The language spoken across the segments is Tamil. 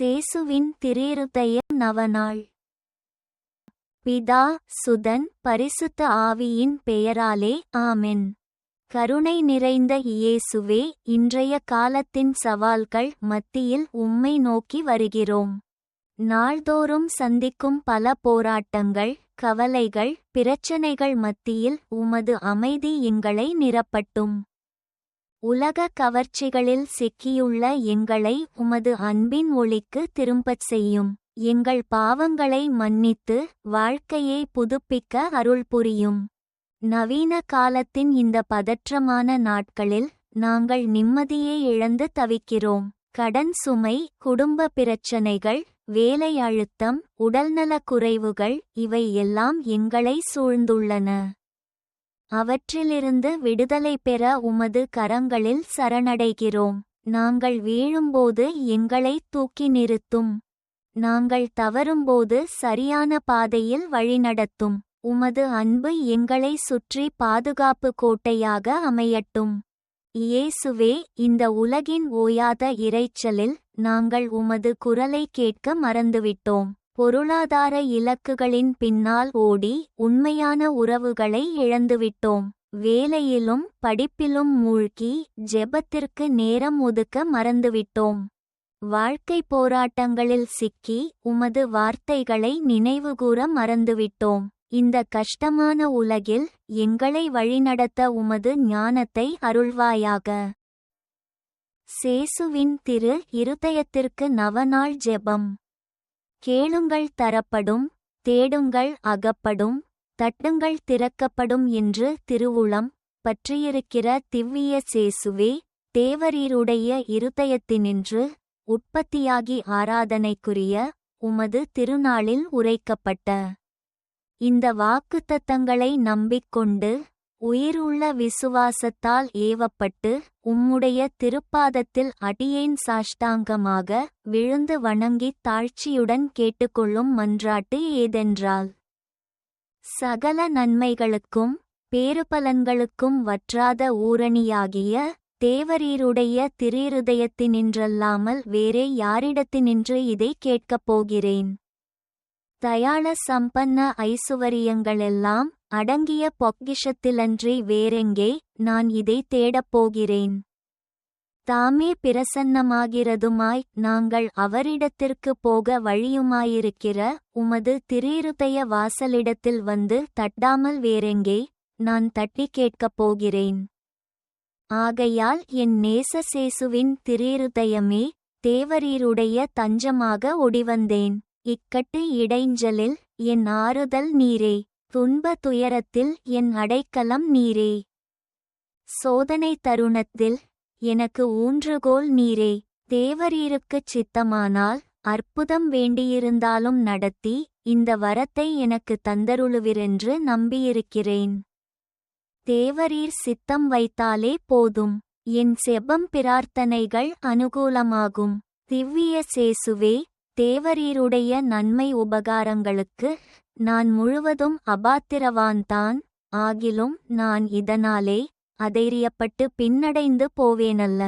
சேசுவின் திருயிருதய நவநாள். பிதா சுதன் பரிசுத்த ஆவியின் பெயராலே ஆமென். கருணை நிறைந்த இயேசுவே இன்றைய காலத்தின் சவால்கள் மத்தியில் உம்மை நோக்கி வருகிறோம். நாள்தோறும் சந்திக்கும் பல போராட்டங்கள் கவலைகள் பிரச்சனைகள் மத்தியில் உமது அமைதி எங்களை நிரப்பட்டும். உலக கவர்ச்சிகளில் சிக்கியுள்ள எங்களை உமது அன்பின் ஒளிக்கு திரும்பச் செய்யும். எங்கள் பாவங்களை மன்னித்து வாழ்க்கையை புதுப்பிக்க அருள் புரியும். நவீன காலத்தின் இந்த பதற்றமான நாட்களில் நாங்கள் நிம்மதியை இழந்து தவிக்கிறோம். கடன் சுமை குடும்ப பிரச்சனைகள் வேலை அழுத்தம் உடல்நலக் குறைவுகள் இவை எல்லாம் எங்களை சூழ்ந்துள்ளன. அவற்றிலிருந்து விடுதலை பெற உமது கரங்களில் சரணடைகிறோம். நாங்கள் வீழும்போது எங்களை தூக்கி நிறுத்தும். நாங்கள் தவறும்போது சரியான பாதையில் வழிநடத்தும் உமது அன்பு எங்களை சுற்றி பாதுகாப்பு கோட்டையாக அமையட்டும். இயேசுவே இந்த உலகின் ஓயாத இரைச்சலில் நாங்கள் உமது குரலை கேட்க மறந்துவிட்டோம். பொருளாதார இலக்குகளின் பின்னால் ஓடி உண்மையான உறவுகளை இழந்துவிட்டோம். வேலையிலும் படிப்பிலும் மூழ்கி ஜெபத்திற்கு நேரம் ஒதுக்க மறந்துவிட்டோம். வாழ்க்கை போராட்டங்களில் சிக்கி உமது வார்த்தைகளை நினைவுகூர மறந்துவிட்டோம். இந்த கஷ்டமான உலகில் எங்களை வழிநடத்த உமது ஞானத்தை அருள்வாயாக. சேசுவின் திரு இருதயத்திற்கு நவநாள் ஜெபம். கேளுங்கள் தரப்படும் தேடுங்கள் அகப்படும் தட்டுங்கள் திறக்கப்படும் என்று திருவுளம் பற்றியிருக்கிற திவ்விய சேசுவே தேவரீருடைய இருதயத்தினின்று உற்பத்தியாகி ஆராதனைக்குரிய உமது திருநாளில் உரைக்கப்பட்ட இந்த வாக்குத்தத்தங்களை நம்பிக்கொண்டு உயிருள்ள விசுவாசத்தால் ஏவப்பட்டு உம்முடைய திருப்பாதத்தில் அடியேன் சாஷ்டாங்கமாக விழுந்து வணங்கித் தாழ்ச்சியுடன் கேட்டுக்கொள்ளும் மன்றாட்டு ஏதென்றால். சகல நன்மைகளுக்கும் பேறுபலன்களுக்கும் வற்றாத ஊரணியாகிய தேவரீருடைய திரிருதயத்தினின்றல்லாமல் வேறே யாரிடத்தினின்று இதை கேட்கப் போகிறேன். தயாள சம்பன்ன ஐசுவரியங்களெல்லாம் அடங்கிய பொக்கிஷத்திலன்றி வேறெங்கே நான் இதை தேடப் போகிறேன். தாமே பிரசன்னமாகிறதுமாய் நாங்கள் அவரிடத்திற்கு போக வழியுமாயிருக்கிற உமது திரீருதய வாசலிடத்தில் வந்து தட்டாமல் வேறெங்கே நான் தட்டி கேட்கப் போகிறேன். ஆகையால் என் நேசசேசுவின் திரீருதயமே தேவரீருடைய தஞ்சமாக ஒடிவந்தேன். இக்கட்டு இடைஞ்சலில் என் ஆறுதல் நீரே. துன்ப துயரத்தில் என் அடைக்கலம் நீரே. சோதனை தருணத்தில் எனக்கு ஊன்றுகோல் நீரே. தேவரீருக்குச் சித்தமானால் அற்புதம் வேண்டியிருந்தாலும் நடத்தி இந்த வரத்தை எனக்கு தந்தருளுவிரென்று நம்பியிருக்கிறேன். தேவரீர் சித்தம் வைத்தாலே போதும். என் செபம் பிரார்த்தனைகள் அனுகூலமாகும். திவ்விய சேசுவே தேவரீருடைய நன்மை உபகாரங்களுக்கு நான் முழுவதும் அபாத்திரவான்தான் ஆகிலும் நான் இதனாலே அதைரியப்பட்டு பின்னடைந்து போவேனல்ல.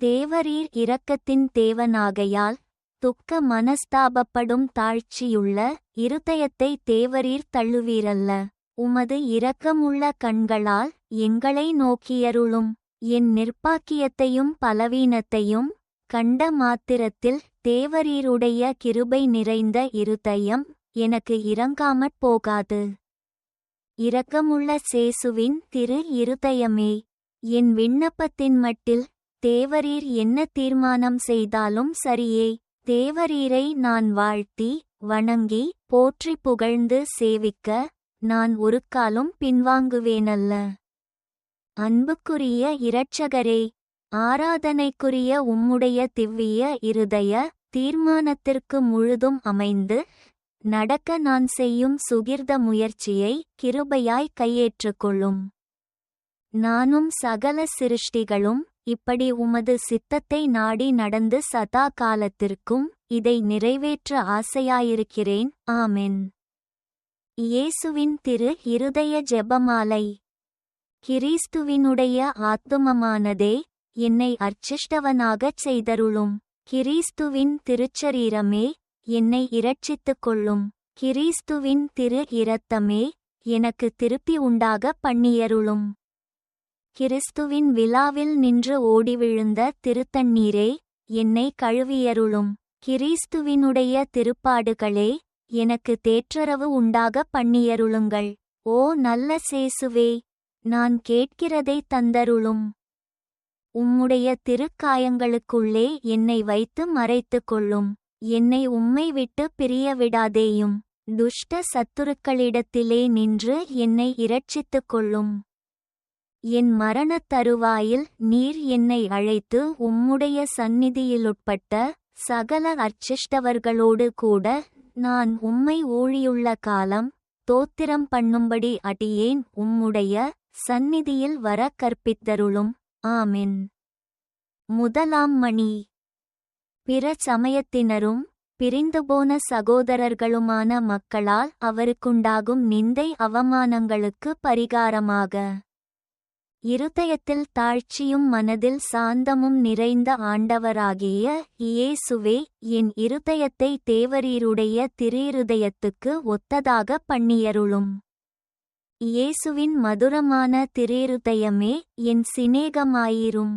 தேவரீர் இரக்கத்தின் தேவனாகையால் துக்க மனஸ்தாபப்படும் தாழ்ச்சியுள்ள இருதயத்தை தேவரீர் தள்ளுவீரல்ல. உமது இரக்கமுள்ள கண்களால் எங்களை நோக்கியருளும். என் நிர்ப்பாக்கியத்தையும் பலவீனத்தையும் கண்ட மாத்திரத்தில் தேவரீருடைய கிருபை நிறைந்த இருதயம் எனக்கு இறங்காமற் போகாது. இரக்கமுள்ள சேசுவின் திரு இருதயமே என் விண்ணப்பத்தின் மட்டில் தேவரீர் என்ன தீர்மானம் செய்தாலும் சரியே. தேவரீரை நான் வாழ்த்தி வணங்கி போற்றி புகழ்ந்து சேவிக்க நான் ஒரு காலும் பின்வாங்குவேனல்ல. அன்புக்குரிய இரட்சகரே ஆராதனைக்குரிய உம்முடைய திவ்விய இருதய தீர்மானத்திற்கு முழுதும் அமைந்து நடக்க நான் செய்யும் சுகிர்த முயற்சியை கிருபையாய் கையேற்றுக்கொள்ளும். நானும் சகல சிருஷ்டிகளும் இப்படி உமது சித்தத்தை நாடி நடந்து சதா காலத்திற்கும் இதை நிறைவேற்ற ஆசையாயிருக்கிறேன். ஆமென். இயேசுவின் திரு இருதய ஜெபமாலை. கிறிஸ்துவினுடைய ஆத்துமமானதே என்னை அர்ச்சிஷ்டவனாகச் செய்தருளும். கிறிஸ்துவின் திருச்சரீரமே என்னை இரட்சித்துக் கொள்ளும். கிறிஸ்துவின் திரு இரத்தமே எனக்கு திருப்பி உண்டாக பண்ணியருளும். கிறிஸ்துவின் விழாவில் நின்று ஓடி விழுந்த திருத்தண்ணீரே என்னை கழுவியருளும். கிறிஸ்துவினுடைய திருப்பாடுகளே எனக்கு தேற்றரவு உண்டாக பண்ணியருளுங்கள். ஓ நல்ல சேசுவே நான் கேட்கிறதை தந்தருளும். உம்முடைய திருக்காயங்களுக்குள்ளே என்னை வைத்து மறைத்துக் கொள்ளும். என்னை உம்மை விட்டு பிரிய விடாதேயும். துஷ்ட சத்துருக்களிடத்திலே நின்று என்னை இரட்சித்துக் கொள்ளும். என் மரணத் தருவாயில் நீர் என்னை அழைத்து உம்முடைய சந்நிதியிலுட்பட்ட சகல அர்ச்சிஷ்டவர்களோடு கூட நான் உம்மை ஊழியுள்ள காலம் தோத்திரம் பண்ணும்படி அடியேன் உம்முடைய சந்நிதியில் வர கற்பித்தருளும். ஆமென். முதலாம் மணி. பிற சமயத்தினரும் பிரிந்துபோன சகோதரர்களுமான மக்களால் அவருக்குண்டாகும் நிந்தை அவமானங்களுக்கு பரிகாரமாக. இருதயத்தில் தாழ்ச்சியும் மனதில் சாந்தமும் நிறைந்த ஆண்டவராகிய இயேசுவே என் இருதயத்தை தேவரீருடைய திரீருதயத்துக்கு ஒத்ததாக பண்ணியருளும். இயேசுவின் மதுரமான திரீருதயமே என் சிநேகமாயிரும்.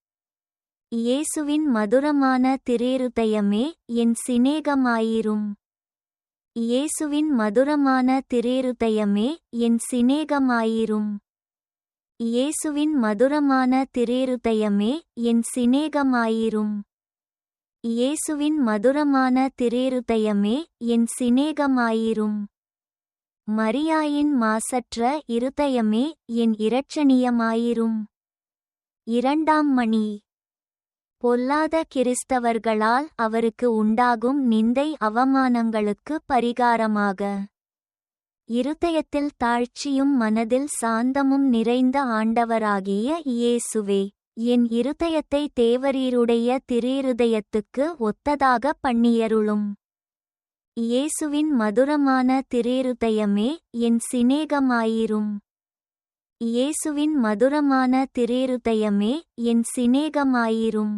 இயேசுவின் மதுரமான திரேருதயமே என் சிநேகமாயிரும். இயேசுவின் மதுரமான திரேருதயமே என் சிநேகமாயிரும். இயேசுவின் மதுரமான திரேருதயமே என் சிநேகமாயிரும். இயேசுவின் மதுரமான திரேருதயமே என் சிநேகமாயிரும். மரியாயின் மாசற்ற இருதயமே என் இரட்சணியமாயிரும். இரண்டாம் மணி. பொல்லாத கிறிஸ்தவர்களால் அவருக்கு உண்டாகும் நிந்தை அவமானங்களுக்கு பரிகாரமாக. இருதயத்தில் தாழ்ச்சியும் மனதில் சாந்தமும் நிறைந்த ஆண்டவராகிய இயேசுவே என் இருதயத்தை தேவரீருடைய திரீருதயத்துக்கு ஒத்ததாக பண்ணியருளும். இயேசுவின் மதுரமான திரேருதயமே என் சிநேகமாயிரும். இயேசுவின் மதுரமான திரேருதயமே என் சிநேகமாயிரும்.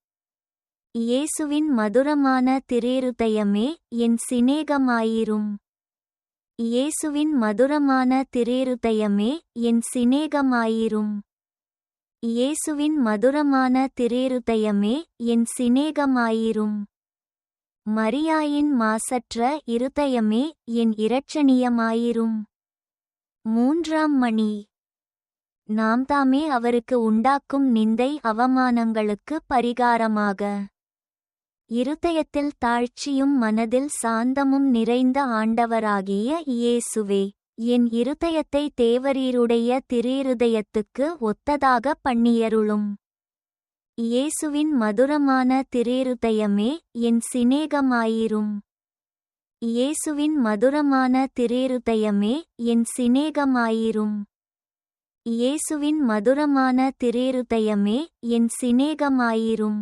இயேசுவின் மதுரமான திரேருதயமே என் சிநேகமாயிரும். இயேசுவின் மதுரமான திரேருதயமே என் சிநேகமாயிரும். இயேசுவின் மதுரமான திரேருதயமே என் சிநேகமாயிரும். மரியாயின் மாசற்ற இருதயமே என் இரட்சணியமாயிரும். மூன்றாம் மணி. நாம் தாமே அவருக்கு உண்டாக்கும் நிந்தை அவமானங்களுக்கு பரிகாரமாக. இருதயத்தில் தாழ்ச்சியும் மனதில் சாந்தமும் நிறைந்த ஆண்டவராகிய இயேசுவே என் இருதயத்தை தேவரீருடைய திரீருதயத்துக்கு ஒத்ததாக பண்ணியருளும். இயேசுவின் மதுரமான திரேருதயமே என் சிநேகமாயிரும். இயேசுவின் மதுரமான திரேருதயமே என் சிநேகமாயிரும். இயேசுவின் மதுரமான திரேருதயமே என் சிநேகமாயிரும்.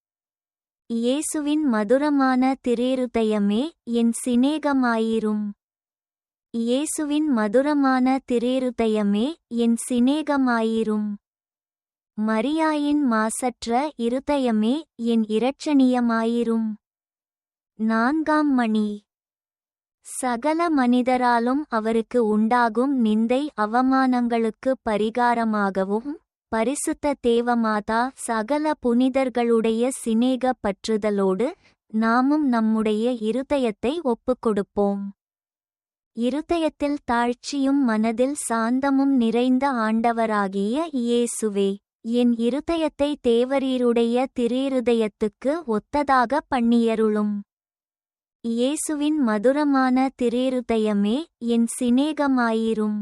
இயேசுவின் மதுரமான திரேருதயமே என் சிநேகமாயிரும். இயேசுவின் மதுரமான திரேருதயமே என் சிநேகமாயிரும். மரியாயின் மாசற்ற இருதயமே என் இரட்சணியமாயிரும். நான்காம் மணி. சகல மனிதராலும் அவருக்கு உண்டாகும் நிந்தை அவமானங்களுக்கு பரிகாரமாகவும் பரிசுத்த தேவமாதா சகல புனிதர்களுடைய சிநேக பற்றுதலோடு நாமும் நம்முடைய இருதயத்தை ஒப்புக்கொடுப்போம். இருதயத்தில் தாழ்ச்சியும் மனதில் சாந்தமும் நிறைந்த ஆண்டவராகிய இயேசுவே என் இருதயத்தை தேவரீருடைய திரேருதயத்துக்கு ஒத்ததாக பண்ணியருளும். இயேசுவின் மதுரமான திரேருதயமே என் சிநேகமாயிரும்.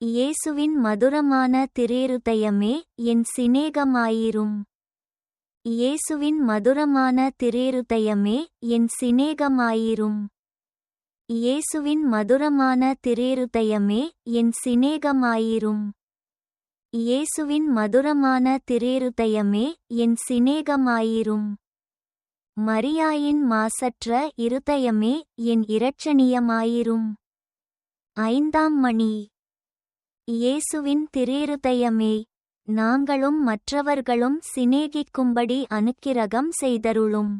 இயேசுவின் மதுரமான திரேருதயமே என் சிநேகமாயிரும். இயேசுவின் மதுரமான திரேருதயமே என் சிநேகமாயிரும். இயேசுவின் மதுரமான திரேருதயமே என் சிநேகமாயிரும். இயேசுவின் மதுரமான திரேருதயமே என் சிநேகமாயிரும். மரியாயின் மாசற்ற இருதயமே என் இரட்சணியமாயிரும். ஐந்தாம் மணி. இயேசுவின் திரேருதயமே நாங்களும் மற்றவர்களும் சிநேகிக்கும்படி அனுக்கிரகம் செய்தருளும்.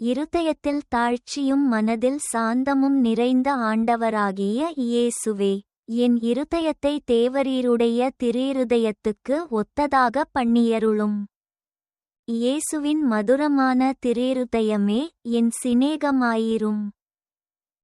இருதயத்தில் தாழ்ச்சியும் மனதில் சாந்தமும் நிறைந்த ஆண்டவராகிய இயேசுவே என் இருதயத்தை தேவரீருடைய திரேருதயத்துக்கு ஒத்ததாக பண்ணியருளும். இயேசுவின் மதுரமான திரேருதயமே என் சிநேகமாயிரும்.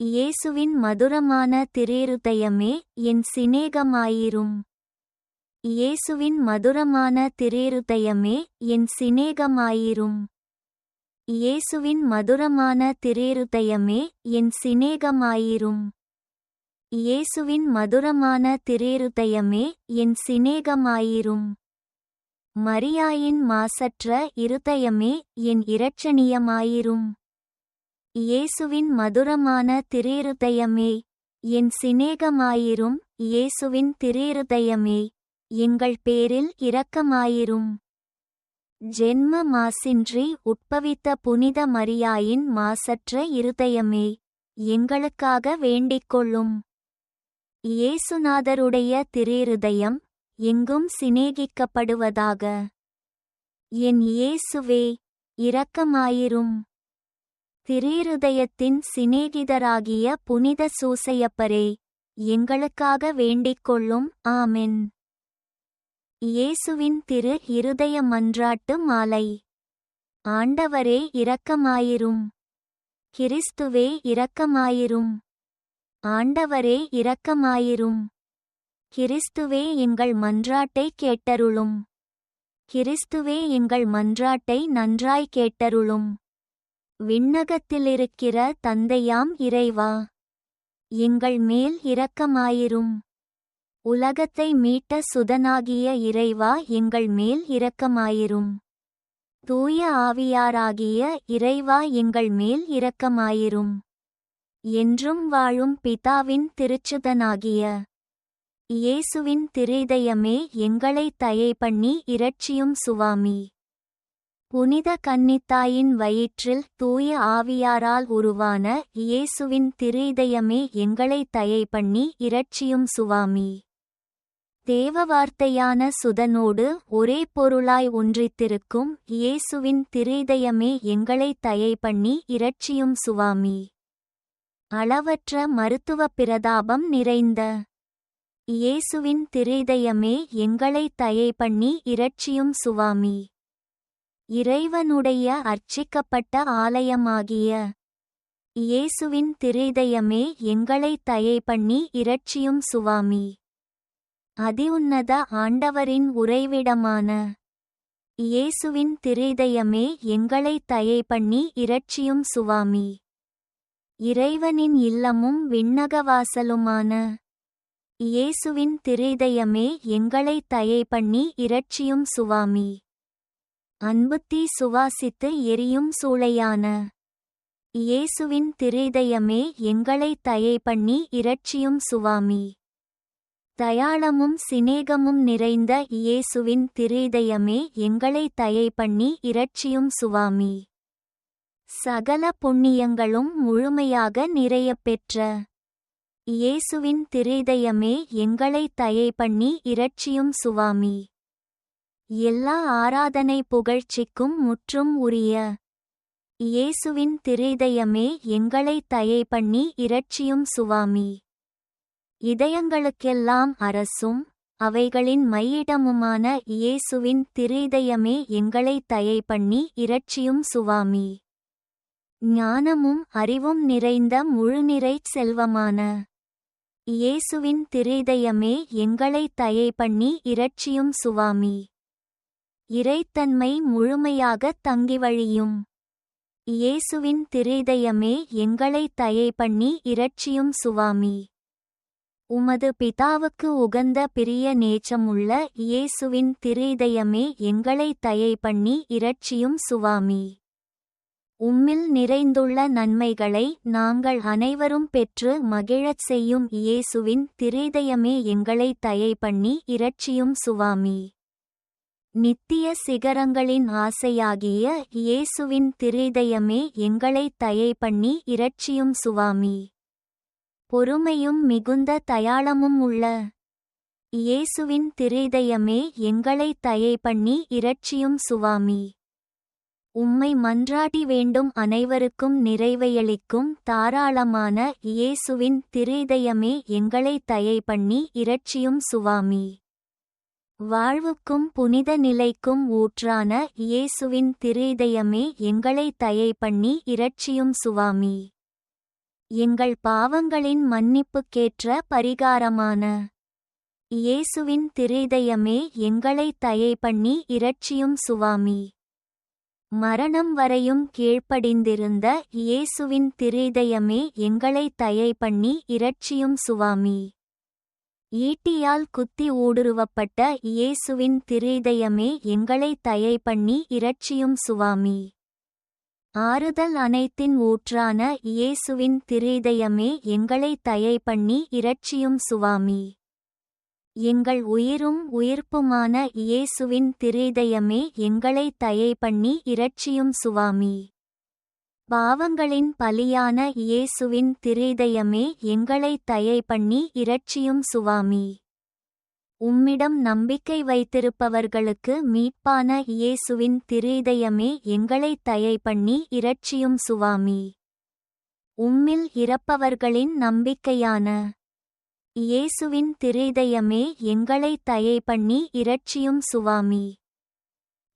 இயேசுவின் மதுரமான திரேருதயமே என் சிநேகமாயிரும். இயேசுவின் மதுரமான திரேருதயமே என் சிநேகமாயிரும். இயேசுவின் மதுரமான திரேருதயமே என் சிநேகமாயிரும். இயேசுவின் மதுரமான திரேருதயமே என் சிநேகமாயிரும். மரியாயின் மாசற்ற இருதயமே என் இரட்சணியமாயிரும். இயேசுவின் மதுரமான திரேருதயமே என் சிநேகமாயிரும் இயேசுவின் திரேருதயமே எங்கள் பேரில் இரக்கமாயிரும். ஜென்ம மாசின்றி உட்பவித்த புனித மரியாயின் மாசற்ற இருதயமே எங்களுக்காக வேண்டிக்கொள்ளும். இயேசுநாதருடைய திரேருதயம் எங்கும் சிநேகிக்கப்படுவதாக. என் இயேசுவே இரக்கமாயிரும். திரீருதயத்தின் சிநேகிதராகிய புனித சூசையப்பரே எங்களுக்காக வேண்டிக் கொள்ளும் ஆமென். இயேசுவின் திரு இருதய மன்றாட்டு மாலை. ஆண்டவரே இரக்கமாயிரும். கிறிஸ்துவே இரக்கமாயிரும். ஆண்டவரே இரக்கமாயிரும். கிறிஸ்துவே எங்கள் மன்றாட்டை கேட்டருளும். கிறிஸ்துவே எங்கள் மன்றாட்டை நன்றாய் கேட்டருளும். விண்ணகத்திலிருக்கிற தந்தையாம் இறைவா. எங்கள் மேல் இரக்கமாயிரும். உலகத்தை மீட்ட சுதனாகிய இறைவா எங்கள் மேல் இரக்கமாயிரும். தூய ஆவியாராகிய இறைவா எங்கள் மேல் இரக்கமாயிரும். என்றும் வாழும் பிதாவின் திருச்சுதனாகிய இயேசுவின் திரிதயமே எங்களை தயை பண்ணி இரட்சியும் சுவாமி. புனித கன்னித்தாயின் வயிற்றில் தூய ஆவியாரால் உருவான இயேசுவின் திரிதயமே எங்களை தயை பண்ணி இரட்சியும் சுவாமி. தேவ வார்த்தையான சுதனோடு ஒரே பொருளாய் ஒன்றித்திருக்கும் இயேசுவின் திரிதயமே எங்களை தயை பண்ணி இரட்சியும் சுவாமி. அளவற்ற மருத்துவ பிரதாபம் நிறைந்த இயேசுவின் திரிதயமே எங்களை தயை பண்ணி இரட்சியும் சுவாமி. இறைவனுடைய அர்ச்சிக்கப்பட்ட ஆலயமாகிய இயேசுவின் திரிதயமே எங்களை தயை பண்ணி இரட்சியும் சுவாமி. அதிஉன்னத ஆண்டவரின் உறைவிடமான இயேசுவின் திரிதயமே எங்களை தயை பண்ணி இரட்சியும் சுவாமி. இறைவனின் இல்லமும் விண்ணகவாசலுமான இயேசுவின் திரிதயமே எங்களை தயை பண்ணி இரட்சியும் சுவாமி. அன்புத்தீ சுவாசித்து எரியும் சூளையான. இயேசுவின் திரிதயமே எங்களை தயை பண்ணி இரட்சியும் சுவாமி. தயாளமும் சிநேகமும் நிறைந்த இயேசுவின் திரிதயமே எங்களை தயை பண்ணி இரட்சியும் சுவாமி. சகல புண்ணியங்களும் முழுமையாக நிறையப் பெற்ற. இயேசுவின் திரிதயமே எங்களை தயை பண்ணி இரட்சியும் சுவாமி. எல்லா ஆராதனை புகழ்ச்சிக்கும் முற்றும் உரிய இயேசுவின் திரிதயமே எங்களை தயை பண்ணி இரட்சியும் சுவாமி. இதயங்களுக்கெல்லாம் அரசும் அவைகளின் மையிடமுமான இயேசுவின் திரிதயமே எங்களை தயை பண்ணி இரட்சியும் சுவாமி. ஞானமும் அறிவும் நிறைந்த முழுநிறைச் செல்வமான இயேசுவின் திரிதயமே எங்களை தயை பண்ணி இரட்சியும் சுவாமி. இறைத்தன்மை முழுமையாகத் தங்கி வழியும் இயேசுவின் திரிதயமே எங்களை தயை பண்ணி இரட்சியும் சுவாமி. உமது பிதாவுக்கு உகந்த பிரிய நேச்சமுள்ள இயேசுவின் திரிதயமே எங்களை தயை பண்ணி இரட்சியும் சுவாமி. உம்மில் நிறைந்துள்ள நன்மைகளை நாங்கள் அனைவரும் பெற்று மகிழச் செய்யும் இயேசுவின் திரிதயமே எங்களை தயை பண்ணி இரட்சியும் சுவாமி. நித்திய சிகரங்களின் ஆசையாகிய இயேசுவின் திரிதயமே எங்களை தயை பண்ணி இரட்சியும் சுவாமி. பொறுமையும் மிகுந்த தயாளமும் உள்ள இயேசுவின் திரிதயமே எங்களை தயை பண்ணி இரட்சியும் சுவாமி. உம்மை மன்றாடி வேண்டும் அனைவருக்கும் நிறைவையளிக்கும் தாராளமான இயேசுவின் திரிதயமே எங்களை தயை பண்ணி இரட்சியும் சுவாமி. வாழ்வுக்கும் புனித நிலைக்கும் ஊற்றான இயேசுவின் திரிதயமே எங்களை தயை பண்ணி இரட்சியும் சுவாமி. எங்கள் பாவங்களின் மன்னிப்புக்கேற்ற பரிகாரமான இயேசுவின் திரிதயமே எங்களை தயை பண்ணி இரட்சியும் சுவாமி. மரணம் வரையும் கீழ்ப்படிந்திருந்த இயேசுவின் திரிதயமே எங்களை தயை பண்ணி இரட்சியும் சுவாமி. ஈட்டியால் குத்தி ஊடுருவப்பட்ட இயேசுவின் திரிதயமே எங்களை தயை பண்ணி இரட்சியும் சுவாமி. ஆறுதல் அனைத்தின் ஊற்றான இயேசுவின் திரிதயமே எங்களை தயை பண்ணி இரட்சியும் சுவாமி. எங்கள் உயிரும் உயிர்ப்புமான இயேசுவின் திரிதயமே எங்களை தயை பண்ணி இரட்சியும் சுவாமி. பாவங்களின் பலியான இயேசுவின் திரிதயமே எங்களை தயை பண்ணி இரட்சியும் சுவாமி. உம்மிடம் நம்பிக்கை வைத்திருப்பவர்களுக்கு மீட்பான இயேசுவின் திரிதயமே எங்களை தயை பண்ணி இரட்சியும் சுவாமி. உம்மில் இறப்பவர்களின் நம்பிக்கையான இயேசுவின் திரிதயமே எங்களை தயை பண்ணி இரட்சியும் சுவாமி.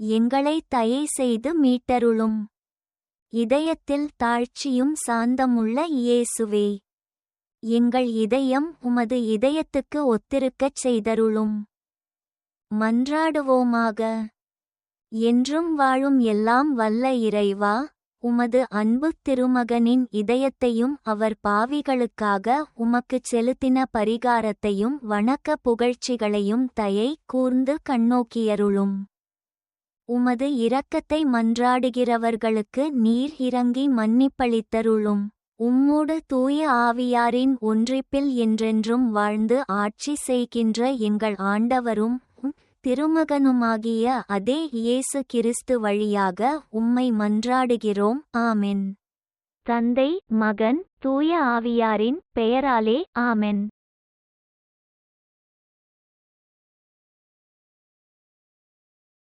எங்களை தயை செய்து மீட்டருளும். இதயத்தில் தாழ்ச்சியும் சாந்தமுள்ள இயேசுவே. எங்கள் இதயம் உமது இதயத்துக்கு ஒத்திருக்கச் செய்தருளும். மன்றாடுவோமாக. என்றும் வாழும் எல்லாம் வல்ல இறைவா உமது அன்பு திருமகனின் இதயத்தையும் அவர் பாவிகளுக்காக உமக்குச் செலுத்தின பரிகாரத்தையும் வணக்க புகழ்ச்சிகளையும் தயை கூர்ந்து கண்ணோக்கியருளும். உமது இரக்கத்தை மன்றாடுகிறவர்களுக்கு நீர் இறங்கி மன்னிப்பளித்தருளும். உம்மோடு தூய ஆவியாரின் ஒன்றிப்பில் என்றென்றும் வாழ்ந்து ஆட்சி செய்கின்ற எங்கள் ஆண்டவரும் திருமகனுமாகிய அதே இயேசு கிறிஸ்து வழியாக உம்மை மன்றாடுகிறோம். ஆமென். தந்தை மகன் தூய ஆவியாரின் பெயராலே ஆமென்.